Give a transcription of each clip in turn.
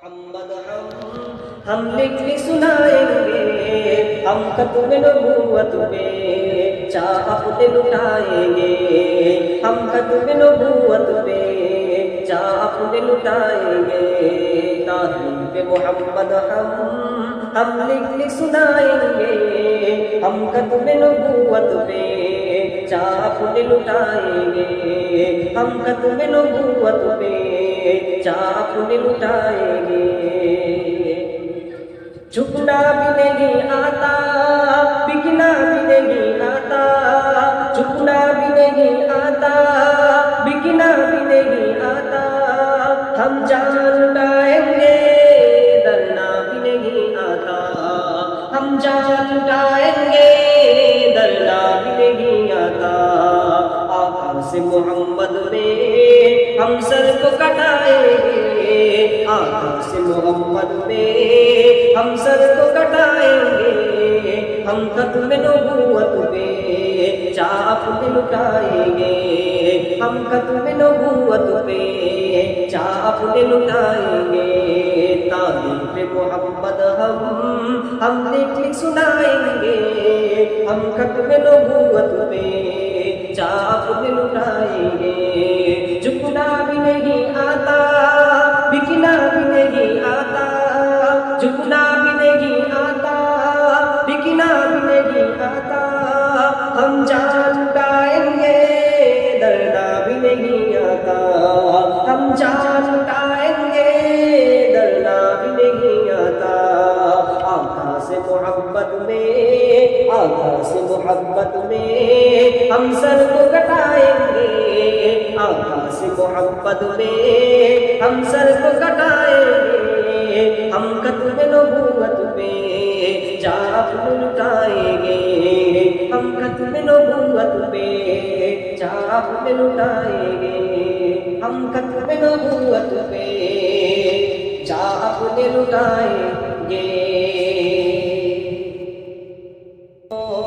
मोहम्मद हम हम लिख लिख सुनाएंगे हम खत्म नबूवत पे चाह अपने लुटाएंगे हम खत्म नबूवत पे चाह अपने लुटाएंगे तारीफ मोहम्मद हम हम लिख लिख सुनाएंगे हम खत्म नबूवत पे चाह अपने लुटाएंगे हम खत्म नबूवत पे चाह अपने लुटाएंगे झुकना भी नहीं आता से मोहम्मद ने हम सर को कटाएँगे आका से मोहम्मद ने हम सर को कटाएँगे हम खत्म नबूवत पे चाप में लुटाएँगे। हम खत्म नबूवत पे चाप में लुटाएँगे। तारीफ़ मोहम्मद हम हम लिख सुनाएँगे। हम खत्म नबूवत पे চাঁদ লুটাই রে। যুগনা বিনে हम सर को कटाएँगे आका से मोहब्बत में हम सर को कटाएँगे हम खत्म नबूवत पे जाप लुटाएँगे हम खत्म नबूवत पे जाप लुटाएँगे हम खत्म नबूवत पे जाप लुटाएँगे। নবী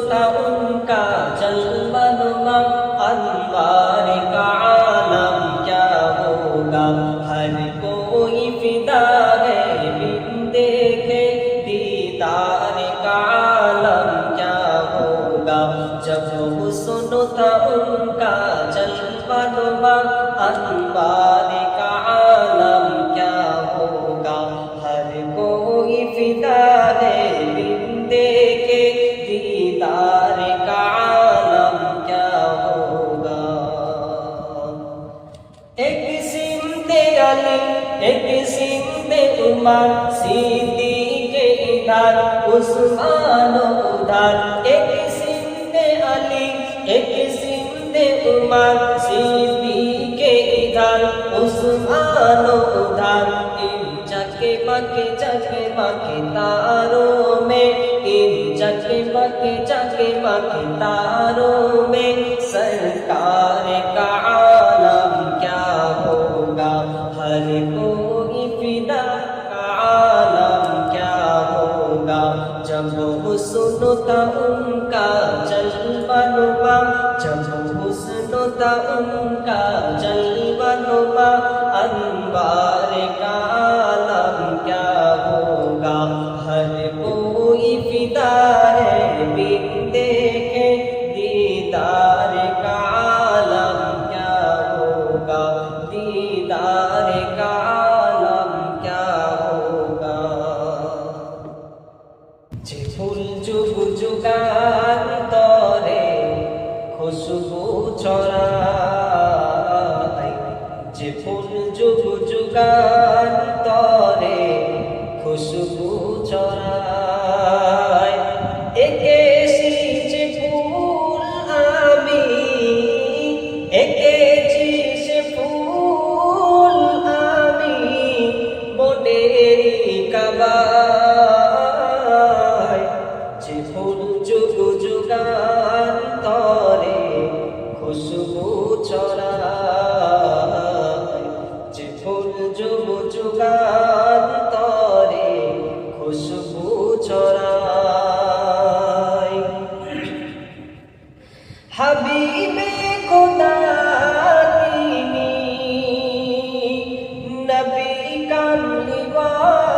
دوستا ان کا جلوہ نما انوار کا عالم کیا ہوگا ہر کوئی فدا ہے بن এক সিমতে আলী এক সিমতে উমার সিদি কে ইধার উসমান উধার এক সিমতে আলী এক সিমতে উমার সিদি কে ইধার উসমান উধার ইনচাকে মাকে চাকে মাকে তারো মে ইনচাকে মাকে চাকে মাকে তারো মে সরকারে حسنتا ان کا جلوہ نما جب حسنتا ان کا جلوہ نما انوار کا عالم کیا ہوگا ہر کوئی فدا নবী